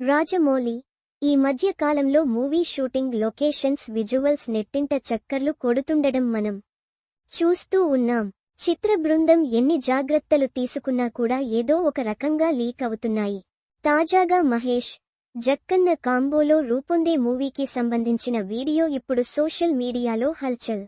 రాజమౌళి ఈ మధ్య కాలంలో మూవీ షూటింగ్ లొకేషన్స్ విజువల్స్ నెట్టింట చక్కర్లు కొడుతుండడం మనం చూస్తూ ఉన్నాం. చిత్ర బృందం ఎన్ని జాగ్రత్తలు తీసుకున్నా కూడా ఏదో ఒక రకంగా లీక్ అవుతున్నాయి. తాజాగా మహేష్ జక్కన్న కాంబోలో రూపొందే మూవీకి సంబంధించిన వీడియో ఇప్పుడు సోషల్ మీడియాలో హల్చల్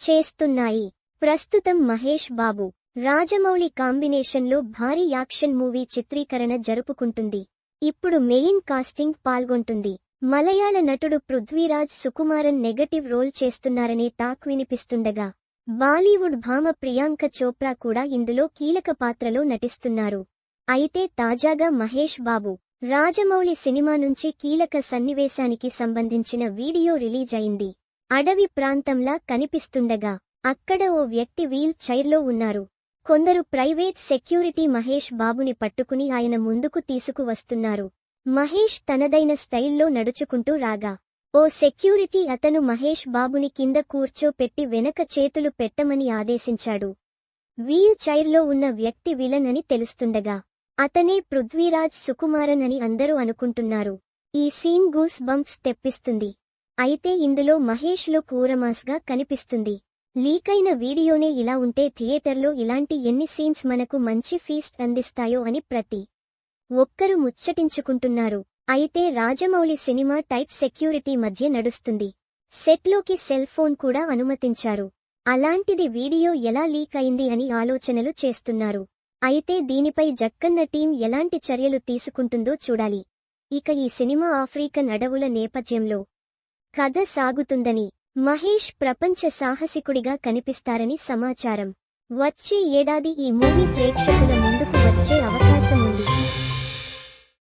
చేస్తున్నాయి. ప్రస్తుతం మహేష్ బాబు రాజమౌళి కాంబినేషన్లో భారీ యాక్షన్ మూవీ చిత్రీకరణ జరుపుకుంటుంది. ఇప్పుడు మెయిన్ కాస్టింగ్ పాల్గొంటుంది. మలయాళ నటుడు పృథ్వీరాజ్ సుకుమారన్ నెగటివ్ రోల్ చేస్తున్నారనే టాక్ వినిపిస్తుండగా బాలీవుడ్ భామ ప్రియాంక చోప్రా కూడా ఇందులో కీలక పాత్రలో నటిస్తున్నారు. అయితే తాజాగా మహేష్ బాబు రాజమౌళి సినిమా నుంచి కీలక సన్నివేశానికి సంబంధించిన వీడియో రిలీజ్ అయింది. అడవి ప్రాంతంలా కనిపిస్తుండగా అక్కడ ఓ వ్యక్తి వీల్ చైర్లో ఉన్నారు. కొందరు ప్రైవేట్ సెక్యూరిటీ మహేష్ బాబుని పట్టుకుని ఆయన ముందుకు తీసుకువస్తున్నారు మహేష్ తనదైన స్టైల్లో నడుచుకుంటూ రాగా ఓ సెక్యూరిటీ అతను మహేష్ బాబుని కింద కూర్చోపెట్టి వెనక చేతులు పెట్టమని ఆదేశించాడు. వీల్ చైర్లో ఉన్న వ్యక్తి విలన్ అని తెలుస్తుండగా అతనే పృథ్వీరాజ్ సుకుమారన్ అని అందరూ అనుకుంటున్నారు. ఈ సీన్ గూస్ బంప్స్ తెప్పిస్తుంది. అయితే ఇందులో మహేష్లో కూరమాస్గా కనిపిస్తుంది. లీకైన వీడియోనే ఇలా ఉంటే థియేటర్లో ఇలాంటి ఎన్ని సీన్స్ మనకు మంచి ఫీస్ట్ అందిస్తాయో అని ప్రతి ఒక్కరు ముచ్చటించుకుంటున్నారు. అయితే రాజమౌళి సినిమా టైట్ సెక్యూరిటీ మధ్య నడుస్తుంది. సెట్లోకి సెల్ ఫోన్ కూడా అనుమతించారు. అలాంటిది వీడియో ఎలా లీక్ అయింది అని ఆలోచనలు చేస్తున్నారు. అయితే దీనిపై జక్కన్న టీం ఎలాంటి చర్యలు తీసుకుంటుందో చూడాలి. ఇక ఈ సినిమా ఆఫ్రికన్ అడవుల నేపథ్యంలో కథ సాగుతుందని మహేష్ ప్రపంచ సాహసికుడిగా కనిపిస్తారని సమాచారం. వచ్చే ఏడాది ఈ మూవీ ప్రేక్షకుల